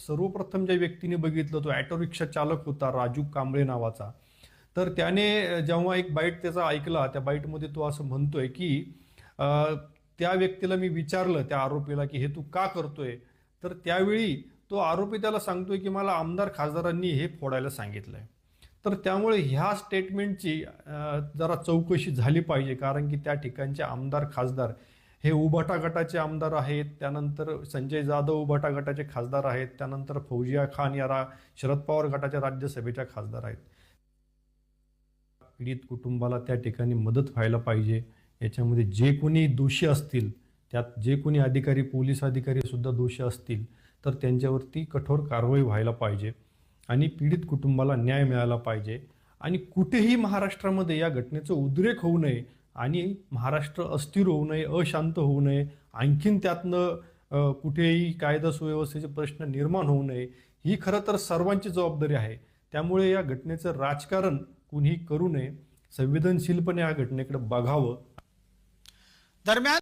सर्वप्रथम ज्या व्यक्तीने बघितलं तो ॲटो रिक्षा चालक होता राजू कांबळे नावाचा. तर त्याने जेव्हा एक बाईट त्याचा ऐकला त्या बाईटमध्ये तो असं म्हणतोय की त्या व्यक्तीला मी विचारलं त्या आरोपीला की हे तू का करतोय? तर त्यावेळी तो आरोपी त्याला सांगतोय की मला आमदार खासदारांनी हे फोडायला सांगितलंय. तर त्यामुळे ह्या स्टेटमेंटची जरा चौकशी झाली पाहिजे कारण की त्या ठिकाणचे आमदार खासदार हे उभाटा गटाचे आमदार आहेत त्यानंतर संजय जाधव उभाटा गटाचे खासदार आहेत त्यानंतर फौजिया खान या रा शरद पवार गटाच्या राज्यसभेच्या खासदार आहेत. पीडित कुटुंबाला त्या ठिकाणी मदत व्हायला पाहिजे. याच्यामध्ये जे कोणी दोषी असतील त्यात जे कोणी अधिकारी पोलीस अधिकारी सुद्धा दोषी असतील तर त्यांच्यावरती कठोर कारवाई व्हायला पाहिजे आणि पीडित कुटुंबाला न्याय मिळाला पाहिजे. आणि कुठेही महाराष्ट्रामध्ये या घटनेचं उद्रेक होऊ नये आणि महाराष्ट्र अस्थिर होऊ नये अशांत होऊ नये आणखीन त्यातनं कुठेही कायदा सुव्यवस्थेचे प्रश्न निर्माण होऊ नये ही खरं तर सर्वांची जबाबदारी आहे. त्यामुळे या घटनेचं राजकारण कुणीही करू नये. संवेदनशीलपणे या घटनेकडे बघावं. दरम्यान